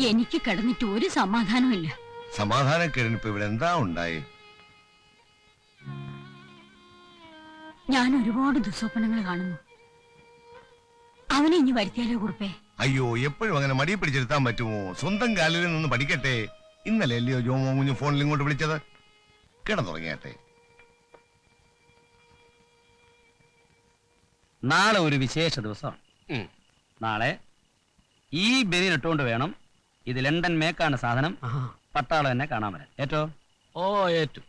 എനിക്ക് കിടന്നിട്ട് ഒരു സമാധാനമില്ല സമാധാനം ഇപ്പൊ ഇവിടെ എന്താ ഉണ്ടായി? ഞാൻ ഒരുപാട് ദുസ്വപ്നങ്ങൾ കാണുന്നു. അവനെ ഇനി വരുത്തിയാലോ കുറിപ്പേ? അയ്യോ എപ്പോഴും അങ്ങനെ മടിയെ പിടിച്ചെടുത്താൻ പറ്റുമോ? സ്വന്തം കാലിൽ നിന്ന് പഠിക്കട്ടെ. ഇന്നലെ അല്ലയോ ജോമോ കുഞ്ഞു ഫോണിൽ ഇങ്ങോട്ട് വിളിച്ചത്? കിടന്നുറങ്ങിയാട്ടെ. നാളെ ഒരു വിശേഷ ദിവസമാണ്. നാളെ ഈ ബനിയിട്ടുകൊണ്ട് വേണം ഇത് ലണ്ടൻ മേക്കാണ് സാധനം. പട്ടാളം എന്നെ കാണാൻ വരാൻ. ഏറ്റോ? ഓ ഏറ്റു.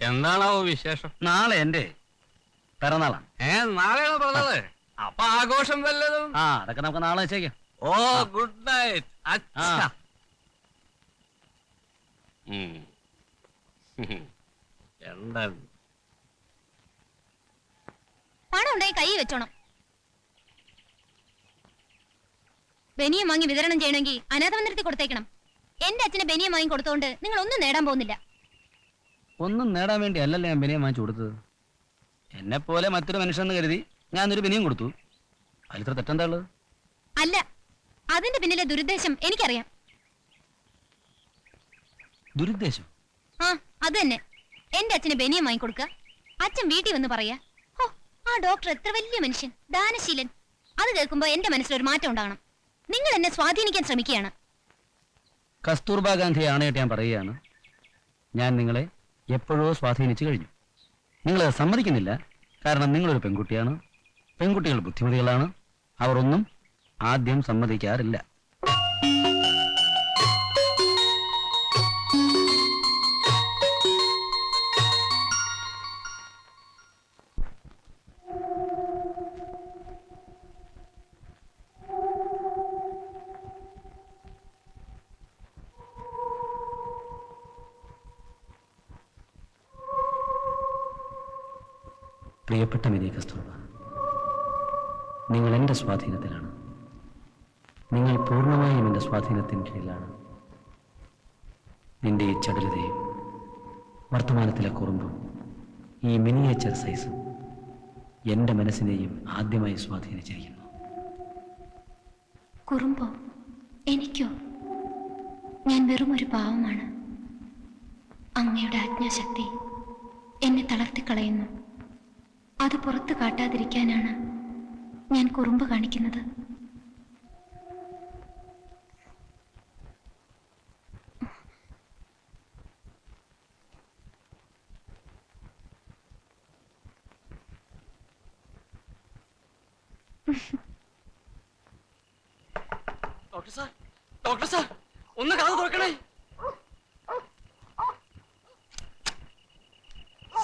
എന്താണാവോ വിശേഷം? നാളെ എന്റെ പിറന്നാളാണ്. ഏ നാളെയാണ് പറഞ്ഞത് അപ്പൊ ആഘോഷം വല്ലതും? ആ അതൊക്കെ നമുക്ക് നാളെ വെച്ചേക്കാം. ഓ ഗുഡ് നൈറ്റ് അച്ഛാ. പണം ഉണ്ടായി കൈ വെച്ചോണം. ബനിയം വാങ്ങി വിതരണം ചെയ്യണമെങ്കിൽ അനാഥ മന്ദിരത്തിൽ കൊടുത്തേക്കണം. എന്റെ അച്ഛന് ബനിയം വാങ്ങി കൊടുത്തോണ്ട് നിങ്ങൾ ഒന്നും നേടാൻ പോകുന്നില്ല. ഒന്നും നേടാൻ വേണ്ടി അല്ലല്ലോ ഞാൻ ബനിയം വാങ്ങിച്ചു കൊടുത്തത്. എന്നെ പോലെ മറ്റൊരു മനുഷ്യനെന്ന് കരുതി ഞാൻ ഞാനൊരു ബനിയം കൊടുത്തു. അതിലിത്ര തെറ്റെന്താ ഉള്ളത്? അല്ല അതിന്റെ പിന്നിലെ ദുരുദ്ദേശം എനിക്കറിയാം. ദുരുദ്ദേശം? ആ അത് തന്നെ. എന്റെ അച്ഛന് ബനിയം വാങ്ങി കൊടുക്കുക അച്ഛൻ വീട്ടിൽ വന്ന് പറയാ ഓ ആ ഡോക്ടർ എത്ര വലിയ മനുഷ്യൻ ദാനശീലൻ. അത് കേൾക്കുമ്പോ എന്റെ മനസ്സിലൊരു മാറ്റം ഉണ്ടാകണം. നിങ്ങൾ എന്നെ സ്വാധീനിക്കാൻ ശ്രമിക്കുകയാണ്. കസ്തൂർബാ ഗാന്ധി ആണേട്ട് ഞാൻ പറയുകയാണ്. ഞാൻ നിങ്ങളെ എപ്പോഴോ സ്വാധീനിച്ചു കഴിഞ്ഞു. നിങ്ങൾ സമ്മതിക്കുന്നില്ല. കാരണം നിങ്ങളൊരു പെൺകുട്ടിയാണ്. പെൺകുട്ടികൾ ബുദ്ധിമതികളാണ്. അവർ ഒന്നും ആദ്യം സമ്മതിക്കാറില്ല. പ്രിയപ്പെട്ട മിനി കസ്തൂർബ നിങ്ങൾ എന്റെ സ്വാധീനത്തിലാണ്. നിങ്ങൾ പൂർണമായും എന്റെ സ്വാധീനത്തിന് കീഴിലാണ്. നിന്റെ ഈ ചടുലതയും വർത്തമാനത്തിലെ കുറുമ്പും ഈ മിനിയേച്ചർ സൈസും എന്റെ മനസ്സിനെയും ആദ്യമായി സ്വാധീനിച്ചിരിക്കുന്നു. കുറുമ്പോ എനിക്കോ? ഞാൻ വെറും ഒരു പാവമാണ്. അങ്ങയുടെ ആജ്ഞാശക്തി എന്നെ തളർത്തിക്കളയുന്നു. അത് പുറത്ത് കാട്ടാതിരിക്കാനാണ് ഞാൻ കുറുമ്പ് കാണിക്കുന്നത്. ഡോക്ടർ സാർ ഡോക്ടർ സാർ ഒന്ന് കാത് തുറക്കണേ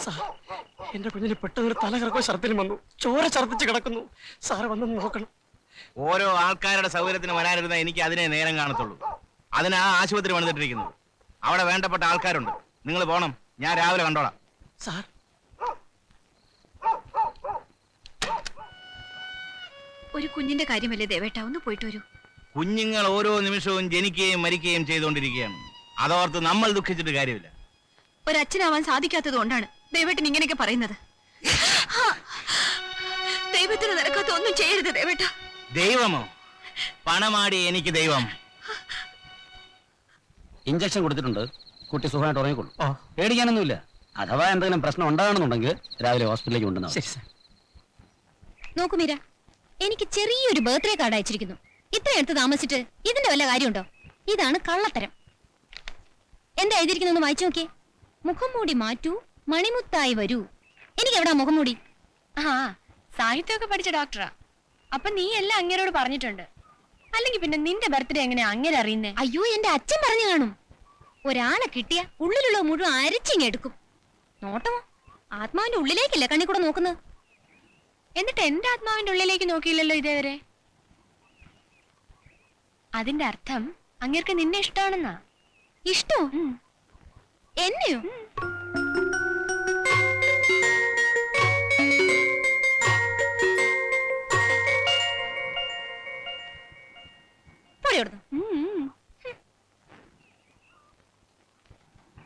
സാർ എന്റെ കുഞ്ഞിന് പെട്ടെന്ന് തല കറക്കോ ഛർദ്ദിനും വന്നു. ചോര ഛർദ്ദിച്ച് കിടക്കുന്നു. സാറ് വന്ന് നോക്കണം. ഓരോ ആൾക്കാരുടെ സൗകര്യത്തിന് വരാനിരുന്ന എനിക്ക് അതിനെ നേരം കാണത്തുള്ളൂ. അതിനാ ആശുപത്രി പണിതിട്ടിരിക്കുന്നത്. അവിടെ വേണ്ടപ്പെട്ട ആൾക്കാരുണ്ട്. നിങ്ങൾ പോണം. ഞാൻ രാവിലെ കണ്ടോളാം. സാർ. ഒരു കുഞ്ഞിന്റെ കാര്യമല്ലേ ദേവേട്ട? ഒന്ന് പോയിട്ട് വരൂ. കുഞ്ഞുങ്ങൾ ഓരോ നിമിഷവും ജനിക്കുകയും മരിക്കുകയും ചെയ്തുകൊണ്ടിരിക്കുകയാണ്. അതോർത്ത് നമ്മൾ ദുഃഖിച്ചിട്ട് കാര്യമില്ല. ഒരച്ഛനാവാൻ സാധിക്കാത്തത് കൊണ്ടാണ്. ദേവേട്ടൻ ഇങ്ങനെയൊക്കെ പറയുന്നത്? ദൈവത്തിന് നിരക്കാത്ത ഒന്നും ചെയ്യരുത് ദേവേട്ട. ദൈവമോ? പണമാടി എനിക്ക് ദൈവം. ഇഞ്ചക്ഷൻ കൊടുത്തിട്ടുണ്ട്. കുട്ടി സുഖമായിട്ട് ഉറങ്ങിക്കൊള്ളു ഓ. പേടിക്കാനൊന്നുമില്ല. അഥവാ എന്തെങ്കിലും പ്രശ്നം ഉണ്ടാകണമെന്നുണ്ടെങ്കിൽ രാവിലെ ഹോസ്പിറ്റലിലേക്ക് കൊണ്ടുവന്നാൽ ശരി സാർ. നോക്കൂ മീര എനിക്ക് ചെറിയൊരു ബർത്ത്ഡേ കാർഡ് അയച്ചിരിക്കുന്നു. ഇത്രയും എടുത്ത് താമസിച്ചിട്ട് ഇതിന്റെ വല്ല കാര്യമുണ്ടോ? ഇതാണ് കള്ളത്തരം. എന്താ എഴുതിയിരിക്കുന്നൊന്ന് വായിച്ചു നോക്കിയേ. മുഖം മൂടി മാറ്റൂ. മണിമുത്തായി വരൂ. എനിക്ക് എവിടാ മുഖം മൂടി ആ സാഹിത്യമൊക്കെ പഠിച്ച ഡോക്ടറാ. അപ്പൊ നീ എല്ലാം അങ്ങേരോട് പറഞ്ഞിട്ടുണ്ട്. അല്ലെങ്കിൽ പിന്നെ നിന്റെ ബർത്ത്ഡേ എങ്ങനെയാ അങ്ങനെ അറിയുന്നേ? അയ്യോ എന്റെ അച്ഛൻ പറഞ്ഞു കാണും. ഒരാളെ കിട്ടിയ ഉള്ളിലുള്ള മുഴുവൻ അരച്ചിങ്ങ് എടുക്കും. നോട്ടമോ? ആത്മാവിന്റെ ഉള്ളിലേക്കല്ലേ കണ്ണി കൂടെ നോക്കുന്നത്? എന്നിട്ട് എന്റെ ആത്മാവിന്റെ ഉള്ളിലേക്ക് നോക്കിയില്ലല്ലോ ഇതേവരെ? അതിന്റെ അർത്ഥം അങ്ങേർക്ക് നിന്നെ ഇഷ്ടമാണെന്നാ ഇഷ്ടോ? എന്നെയോ?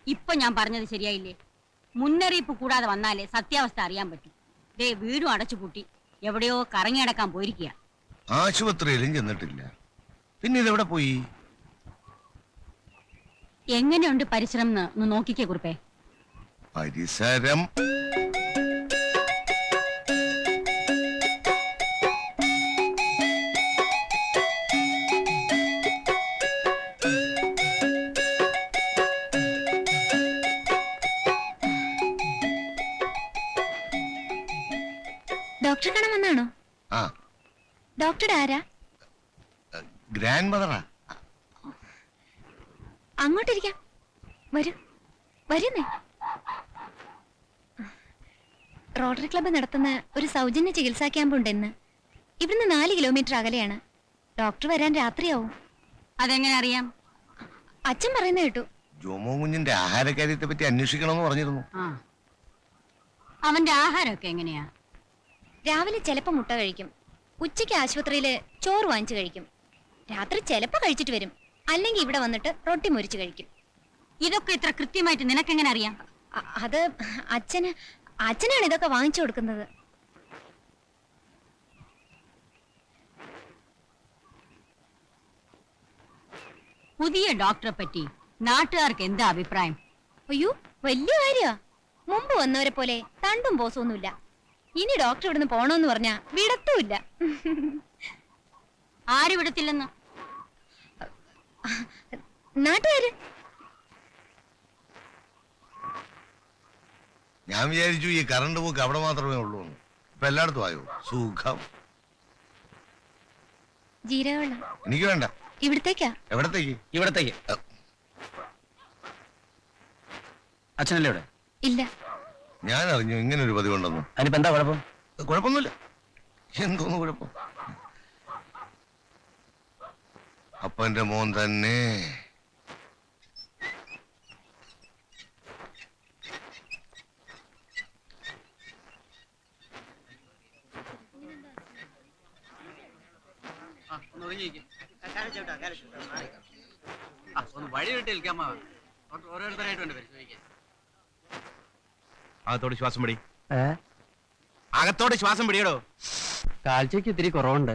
ഇപ്പൊ ഞാൻ പറഞ്ഞത് ശരിയായില്ലേ? മുന്നറിയിപ്പ് കൂടാതെ വന്നാലേ സത്യാവസ്ഥ അറിയാൻ പറ്റും. ദേ വീടും അടച്ചു പൂട്ടി. എവിടെയോ കറങ്ങിയടക്കാൻ പോയിരിക്കുക ആശുപത്രിയിലും ചെന്നിട്ടില്ല. പിന്നെ ഇതെവിടെ പോയി? എങ്ങനെയുണ്ട് പരിശ്രമം നോക്കിക്കേ കുറിപ്പേ. പരിസരം. ഡോക്ടറുടെ ആരാ? ഗ്രാൻഡ് മദറാ അങ്ങോട്ടിരിക്കാം. വരൂ. വരുന്നേ. റോട്ടറി ക്ലബ്ബ് നടത്തുന്ന ഒരു സൗജന്യ ചികിത്സാ ക്യാമ്പ് ഉണ്ട് ഇന്ന് ഇവിടുന്ന് നാല് കിലോമീറ്റർ അകലെയാണ്. ഡോക്ടർ വരാൻ രാത്രിയാവും. അതെങ്ങനെ അറിയാം? അച്ഛൻ പറയുന്ന കേട്ടു. ജോമോ കുഞ്ഞിന്റെ ആഹാരകാര്യത്തെ പറ്റി അന്വേഷിക്കണമെന്ന് പറഞ്ഞിരുന്നു. അവന്റെ ആഹാരമൊക്കെ എങ്ങനെയാ? രാവിലെ ചിലപ്പോ മുട്ട കഴിക്കും. ഉച്ചയ്ക്ക് ആശുപത്രിയിൽ ചോറ് വാങ്ങിച്ചു കഴിക്കും. രാത്രി ചിലപ്പോ കഴിച്ചിട്ട് വരും. അല്ലെങ്കിൽ ഇവിടെ വന്നിട്ട് റൊട്ടി മുരിച്ച് കഴിക്കും. ഇതൊക്കെ ഇത്ര കൃത്യമായിട്ട് നിനക്കെങ്ങനെ അറിയാം? അ- അത് അച്ഛന് അച്ഛനാണ് ഇതൊക്കെ വാങ്ങിച്ചു കൊടുക്കുന്നത്. പുതിയ ഡോക്ടറെ പറ്റി നാട്ടുകാർക്ക് എന്താ അഭിപ്രായം? അയ്യോ വലിയ കാര്യ. മുമ്പ് വന്നവരെ പോലെ തണ്ടും പോസൊന്നുമില്ല ഇനി ഡോക്ടർ ഇവിടുന്ന് പോണോന്ന് പറഞ്ഞാ വിടത്തുമില്ല. ആര് വിടത്തില്ലെന്ന്? നാട്ടുകാര്? ഞാൻ വിചാരിച്ചു ഈ കറണ്ട് പോക്ക് അവിടെ മാത്രമേ ഉള്ളൂ. ഇപ്പൊ എല്ലായിടത്തും ആയോ? സുഖം. ജീരകവെള്ളം. എനിക്ക് വേണ്ട. ഇവിടത്തേക്കാ? എവിടത്തേക്ക്? ഇവിടത്തേക്ക്. അച്ഛനല്ലേ ഇവിടെ? ഇല്ല. ഞാൻ അറിഞ്ഞു ഇങ്ങനെ ഒരു പതിവുണ്ടെന്ന്. അതിനിപ്പോ എന്താ കുഴപ്പം? കുഴപ്പമൊന്നുമില്ല. എന്തോന്ന് കുഴപ്പം? അപ്പന്റെ മോൻ തന്നെ. ഒന്ന് വഴി വിട്ട് നിൽക്കാമോ ഓരോരുത്തരായിട്ട് വേണ്ട പരിശോധിക്കാൻ? അകത്തോട് ശ്വാസം പിടി. അകത്തോട് ശ്വാസം പിടിയടോ. കാഴ്ചക്ക് ഇത്തിരി കുറവുണ്ട്.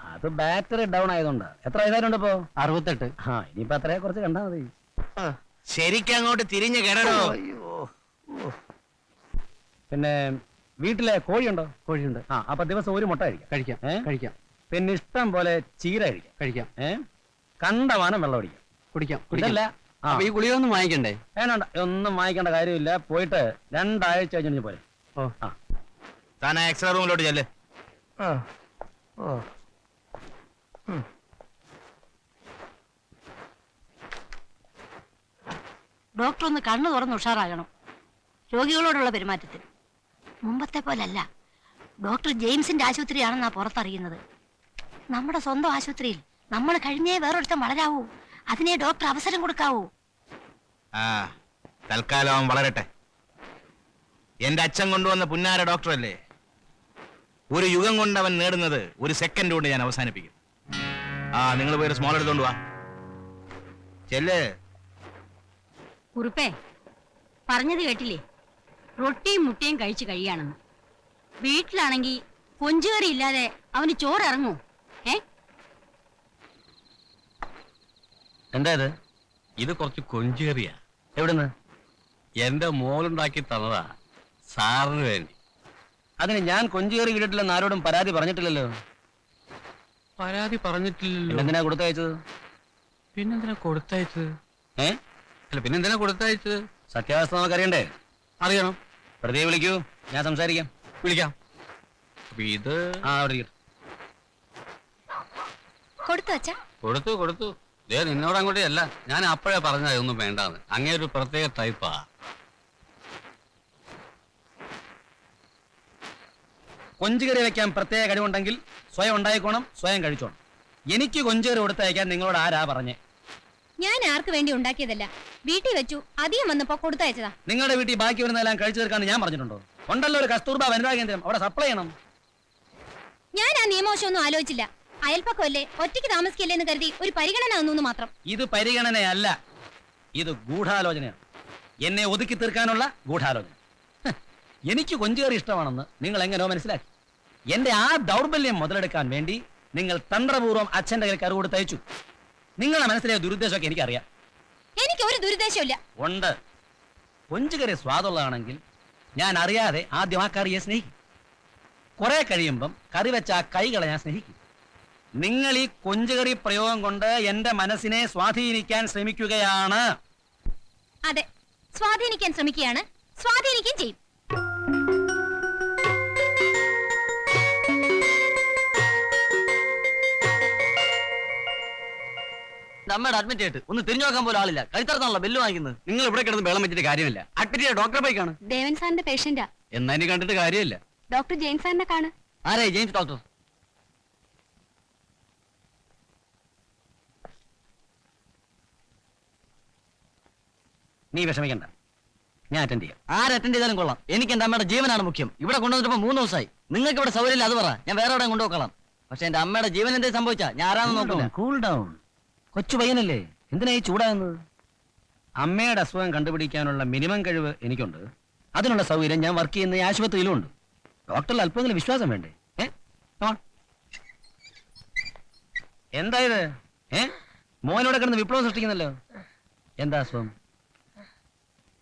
അത് ബാറ്ററി ഡൗൺ ആയതുകൊണ്ട്. എത്ര വയസ്സായിട്ടുണ്ട് ഇപ്പോ? അറുപത്തെട്ട്. ആ ഇനിയിപ്പോ അത്രയെ കുറച്ച് കണ്ടാ മതി. ശരിക്കും അങ്ങോട്ട് തിരിഞ്ഞു കേടോ പിന്നെ വീട്ടിലെ കോഴിയുണ്ടോ? കോഴിയുണ്ട്. ആ അപ്പൊ ദിവസം ഒരു മുട്ട കഴിക്കാം. കഴിക്കാം ഏ? കഴിക്കാം. പിന്നെ ഇഷ്ടം പോലെ ചീര കഴിക്കാം. കഴിക്കാം. ഏ? കണ്ടവാനം വെള്ളം കുടിക്കാം. കുടിക്കാം കുടിക്കല്ല ഈ ഗുളിയൊന്നും വാങ്ങിക്കണ്ടേ? വേണ്ട ഒന്നും വാങ്ങിക്കേണ്ട കാര്യമില്ല. പോയിട്ട് രണ്ടാഴ്ച കഴിഞ്ഞു പോരെ. ഓ. ആ. താൻ ആ എക്സ്ട്രാ റൂമിലോട്ട് ചെല്ല്. ഡോക്ടർ ഒന്ന് കണ്ണു തുറന്ന് ഉഷാറാകണം. രോഗികളോടുള്ള പെരുമാറ്റത്തിൽ. മുമ്പത്തെ പോലല്ല. ഡോക്ടർ ജെയിംസിന്റെ ആശുപത്രിയാണെന്നാ പുറത്തറിയുന്നത്. നമ്മുടെ സ്വന്തം ആശുപത്രിയിൽ നമ്മൾ കഴിഞ്ഞേ വേറൊരുത്തം വളരാവൂ. അതിനെ ഡോക്ടർ അവസരം കൊടുക്കാവൂ. ആ തൽക്കാലം അവൻ വളരട്ടെ. എന്റെ അച്ഛൻ കൊണ്ടുവന്ന പുന്നാര ഡോക്ടറല്ലേ? ഒരു യുഗം കൊണ്ട് അവൻ നേടുന്നത് ഒരു സെക്കൻഡ് കൊണ്ട് ഞാൻ അവസാനിപ്പിക്കും. ആ നിങ്ങൾ പോയി സ്മോൾ എടുത്തോണ്ട് വാ. ചെല്ല്. കുറുപ്പേ പറഞ്ഞത് കേട്ടില്ലേ? റൊട്ടിയും മുട്ടയും കഴിച്ചു കഴിയാണെന്ന് വീട്ടിലാണെങ്കിൽ കൊഞ്ചുകറി ഇല്ലാതെ അവന് ചോറിറങ്ങൂ ഏ? എന്താ ഇത്? ഇത് കുറച്ച് കൊഞ്ചേറിയ. എവിടുന്ന്? എന്റെ മോളുണ്ടാക്കി തന്നതാ സാറിന് വേണ്ടി. അതിന് ഞാൻ കൊഞ്ചേറി വീട്ടിലെന്ന് ആരോടും പരാതി പറഞ്ഞിട്ടില്ലല്ലോ. പരാതി പറഞ്ഞിട്ടില്ലല്ലോ. എന്തിനാ കൊടുത്തയച്ചത്? പിന്നെന്തിനാ കൊടുത്തയച്ചത്? ഏ? അല്ല പിന്നെന്തിനാ കൊടുത്തയച്ചത്? സത്യാവസ്ഥ നമുക്ക് അറിയണ്ടേ അറിയണം. പ്രതിയെ വിളിക്കൂ ഞാൻ സംസാരിക്കാം. വിളിക്കാം. അപ്പൊ ഇത് ആ അവിടെ കൊടുത്തു കൊടുത്തു. ദേ നിന്നോട് അങ്ങോട്ടേ അല്ല ഞാൻ അപ്പോഴേ പറഞ്ഞ ഇതൊന്നും വേണ്ടാന്ന്. അങ്ങേ ഒരു പ്രത്യേക ടൈപ്പാ കൊഞ്ചുകറി വെക്കാൻ പ്രത്യേക കഴിവുണ്ടെങ്കിൽ സ്വയം ഉണ്ടായിക്കോണം സ്വയം കഴിച്ചോണം. എനിക്ക് കൊഞ്ചുകറി കൊടുത്തയക്കാൻ നിങ്ങളോട് ആരാ പറഞ്ഞേ? ഞാൻ ആർക്ക് വേണ്ടി ഉണ്ടാക്കിയതല്ല. വീട്ടിൽ വെച്ചു അധികം വന്നപ്പോ കൊടുത്തയച്ചതാ. നിങ്ങളുടെ വീട്ടിൽ ബാക്കി വരുന്നതെല്ലാം കഴിച്ചു തീർക്കാന്ന് ഞാൻ പറഞ്ഞിട്ടുണ്ടോ? ഉണ്ടല്ലോ ഒരു കസ്തൂർബ വനിതാ കേന്ദ്രം അവിടെ സപ്ലൈ ചെയ്യണം. ഞാൻ ആ നിയമവശമൊന്നും ആലോചിച്ചില്ല. അയൽപ്പക്കമല്ലേ ഒറ്റയ്ക്ക് താമസിക്കല്ലേ എന്ന് കരുതി ഒരു പരിഗണന തന്നു മാത്രം. ഇത് പരിഗണനയല്ല. ഇത് ഗൂഢാലോചനയാണ്. എന്നെ ഒതുക്കി തീർക്കാനുള്ള ഗൂഢാലോചന. ഹ്, എനിക്ക് കൊഞ്ചേറി ഇഷ്ടമാണെന്ന് നിങ്ങൾ എങ്ങനെയോ മനസ്സിലാക്കി. എന്റെ ആ ദൗർബല്യം മുതലെടുക്കാൻ വേണ്ടി നിങ്ങൾ തന്ത്രപൂർവം അച്ഛന്റെ കയ്യിൽ കറു തയ്ച്ചു നിങ്ങളുടെ മനസ്സിലെ ദുരുദ്ദേശമൊക്കെ എനിക്കറിയാം. എനിക്ക് ഒരു ദുരുദ്ദേശമില്ല ഉണ്ട്. കൊഞ്ചുകറി സ്വാദുള്ളതാണെങ്കിൽ ഞാൻ അറിയാതെ ആദ്യം ആ കറിയെ സ്നേഹിക്കും. കുറെ കഴിയുമ്പം കറി വെച്ച ആ കൈകളെ ഞാൻ സ്നേഹിക്കും. നിങ്ങൾ ഈ കൊഞ്ചുകറി പ്രയോഗം കൊണ്ട് എന്റെ മനസ്സിനെ സ്വാധീനിക്കാൻ ശ്രമിക്കുകയാണ്. അതെ സ്വാധീനിക്കാൻ ശ്രമിക്കുകയാണ്. സ്വാധീനിക്കുകയും ചെയ്യും. നമ്മുടെ അഡ്മിറ്റ് ആയിട്ട് ഒന്ന് തിരിഞ്ഞു നോക്കാൻ പോലും ആളില്ല. കഴുത്തറന്നാണല്ലോ ബെല്ല് വാങ്ങിക്കുന്നത്. നിങ്ങൾ ഇവിടെ കിടന്ന് വെള്ളം വെച്ചിട്ട് കാര്യമില്ല. അഡ്മിറ്റ് ദേവൻ സാറിന്റെ പേഷ്യന്റാ എന്നാ ഇനി കണ്ടിട്ട് കാര്യമില്ല. ഡോക്ടർ ജെയിൻ സാറിനെ കാണ്. ആരേ ജെയിംസ് ഡോക്ടർ. നീ വിഷമിക്കണ്ട. ഞാൻ അറ്റൻഡ് ചെയ്യാം. ആര് അറ്റൻഡ് ചെയ്താലും കൊള്ളാം. എനിക്ക് എന്റെ അമ്മയുടെ ജീവനാണ് മുഖ്യം. ഇവിടെ കൊണ്ടുവന്നിട്ട് മൂന്ന് ദിവസമായി. നിങ്ങൾക്ക് ഇവിടെ സൗകര്യം അത് പറ. ഞാൻ വേറെ എവിടെ കൊണ്ടുപോകണം പക്ഷെ എന്റെ അമ്മയുടെ ജീവൻ എന്തേ സംഭവിച്ചാ? ഞാൻ ആരാന്ന് നോക്കില്ല കൂൾ ഡൗൺ കൊച്ചു പയ്യനല്ലേ? എന്തിനാ ഈ ചൂടാകുന്നത്? അമ്മയുടെ അസുഖം കണ്ടുപിടിക്കാനുള്ള മിനിമം കഴിവ് എനിക്കുണ്ട്. അതിനുള്ള സൗകര്യം ഞാൻ വർക്ക് ചെയ്യുന്ന ഈ ആശുപത്രിയിലും ഉണ്ട് ഡോക്ടറിൽ അല്പമെങ്കിലും വിശ്വാസം വേണ്ടേ? ഏ? Come എന്താ ഇത്? ഏ? മോനോടെ കിടന്ന് വിപ്ലവം സൃഷ്ടിക്കുന്നല്ലോ. എന്താ അസുഖം?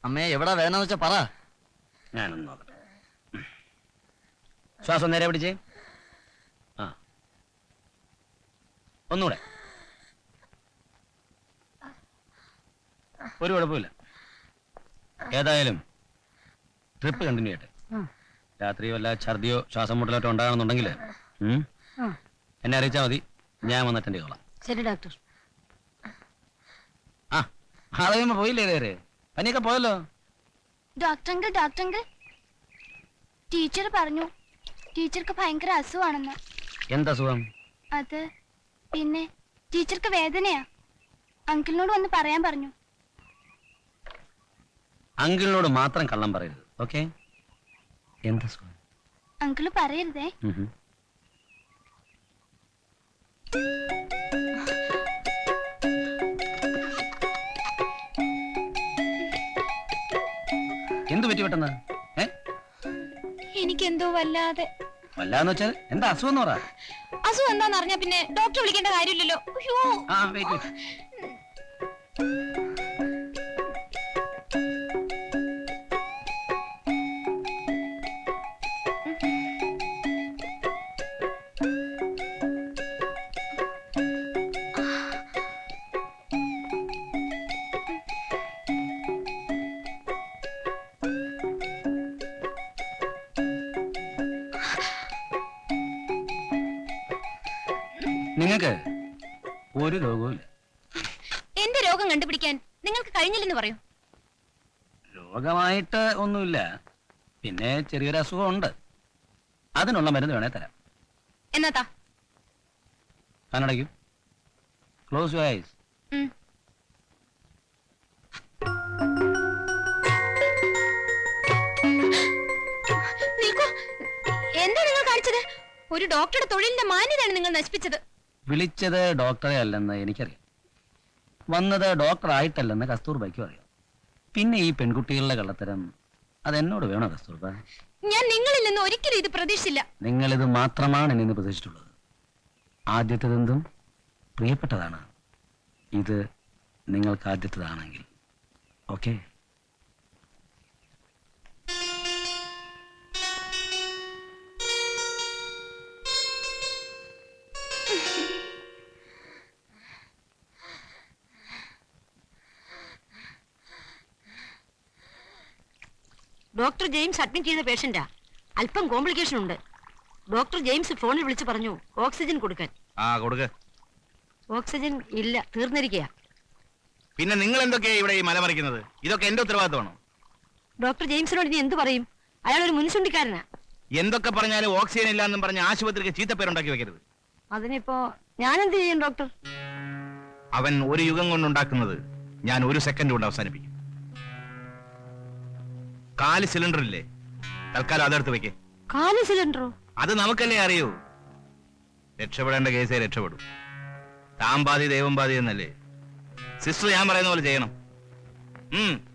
അമ്മയെ എവിടെ വേണമെന്ന് വെച്ചാ പറ. ഞാനൊന്ന് നോക്കട്ടെ. ശ്വാസം നേരെ പിടിച്ചേ. ആ. ഒന്നുകൂടെ. ഒരു കുഴപ്പമില്ല. ഏതായാലും ട്രിപ്പ് കണ്ടിന്യൂ ചെയ്യട്ടെ. രാത്രി വല്ല ഛർദിയോ ശ്വാസം മുട്ടലോട്ടോ ഉണ്ടാകണമെന്നുണ്ടെങ്കിൽ എന്നെ അറിയിച്ചാൽ മതി. ഞാൻ വന്ന് അറ്റൻഡ് ചെയ്തോളാം. ശരി ഡോക്ടർ ആ. ആളെയുമ്പോ പോയില്ലേ നേരെ പനിയൊക്കെ പോയല്ലോ? Doctor uncle doctor uncle teacher പറഞ്ഞു ടീച്ചർക്ക് ഭയങ്കര അസുഖമാണെന്ന്. എന്താ സുഖം അത് പിന്നെ ടീച്ചർക്ക് വേദനയാ. അങ്കിളിനോട് വന്ന് പറയാൻ പറഞ്ഞു. അങ്കിളിനോട് മാത്രം കള്ളം പറയരുത് ഓക്കെ? എന്താ സുഖം അങ്കിൾ പറയരുതേ. പറ്റി പെട്ടെന്ന്? എനിക്കെന്തോ വല്ലാതെ. വല്ലാന്ന് വെച്ചാൽ എന്താ അസുഖം എന്ന് പറ. അസുഖം എന്താന്ന് അറിഞ്ഞാ പിന്നെ ഡോക്ടർ വിളിക്കേണ്ട കാര്യമില്ലല്ലോ. അയ്യോ. ആ വെയിറ്റ് നിങ്ങൾക്ക് ഒരു രോഗവും എന്റെ രോഗം കണ്ടുപിടിക്കാൻ നിങ്ങൾക്ക് കഴിഞ്ഞില്ലെന്ന് പറയൂ. രോഗമായിട്ട് ഒന്നുമില്ല. പിന്നെ ചെറിയൊരു അസുഖം ഉണ്ട് അതിനുള്ള മരുന്ന് വേണേ തരാം. എന്നാത്താ? കണ്ണടയ്ക്കും ക്ലോസ് യു ഐസ് ഉം. നിൽക്കൂ. എന്താ നിങ്ങൾ കാണിച്ചത്? ഒരു ഡോക്ടറുടെ തൊഴിലിന്റെ മാന്യതയാണ് നിങ്ങൾ നശിപ്പിച്ചത്. വിളിച്ചത് ഡോക്ടറെ അല്ലെന്ന് എനിക്കറിയാം. വന്നത് ഡോക്ടർ ആയിട്ടല്ലെന്ന് കസ്തൂർബയ്ക്കും അറിയാം. പിന്നെ ഈ പെൺകുട്ടികളുടെ കള്ളത്തരം അതെന്നോട് വേണോ കസ്തൂർബ ഞാൻ നിങ്ങളിൽ നിന്ന് ഒരിക്കലും ഇത് പ്രതീക്ഷിച്ചില്ല. നിങ്ങൾ ഇത് മാത്രമാണ് എന്നെ പ്രതീക്ഷിച്ചിട്ടുള്ളത്. ആദ്യത്തേതെന്തും പ്രിയപ്പെട്ടതാണ്. ഇത് നിങ്ങൾക്ക് ആദ്യത്തേതാണെങ്കിൽ ഓക്കെ? ഡോക്ടർ ജെയിംസ് അഡ്മിറ്റ് ചെയ്ത പേഷ്യന്റാ. അല്പം കോംപ്ലിക്കേഷൻ ഉണ്ട്. ഡോക്ടർ ജെയിംസ് ഫോണിൽ വിളിച്ചു പറഞ്ഞു ഓക്സിജൻ കൊടുക്കാൻ. ആ കൊടുക്ക്. ഓക്സിജൻ ഇല്ല തീർന്നിരിക്കുക പിന്നെ നിങ്ങൾ എന്തൊക്കെയാ ഇവിടെ ഈ മലമറിക്കുന്നത് ഇതൊക്കെ എന്റെ ഉത്തരവാദിത്തമാണോ? ഡോക്ടർ ജെയിംസിനോട് ഇനി എന്ത് പറയും? അയാൾ ഒരു മുൻസുണ്ടിക്കാരനാ എന്തൊക്കെ പറഞ്ഞാലും ഓക്സിജൻ ഇല്ല എന്നും പറഞ്ഞ് ആശുപത്രിക്ക് ചീത്തപ്പേരുണ്ടാക്കി വെക്കരുത്. അതിനിപ്പോ ഞാൻ എന്ത് ചെയ്യും ഡോക്ടർ? അവൻ ഒരു യുഗം കൊണ്ടുണ്ടാക്കുന്നത് ഞാൻ ഒരു സെക്കൻഡ് കൊണ്ട് അവസാനിപ്പിക്കും. കാൽ സിലിണ്ടർ ഇല്ലേ തൽക്കാലം അതെടുത്ത് വെക്കേ. കാൽ സിലിണ്ടറോ? അത് നമുക്കല്ലേ അറിയൂ. രക്ഷപ്പെടേണ്ട കേസേ രക്ഷപ്പെടും. താൻ ബാധി ദൈവം ബാധി എന്നല്ലേ? സിസ്റ്റർ ഞാൻ പറയുന്ന പോലെ ചെയ്യണം. ഉം.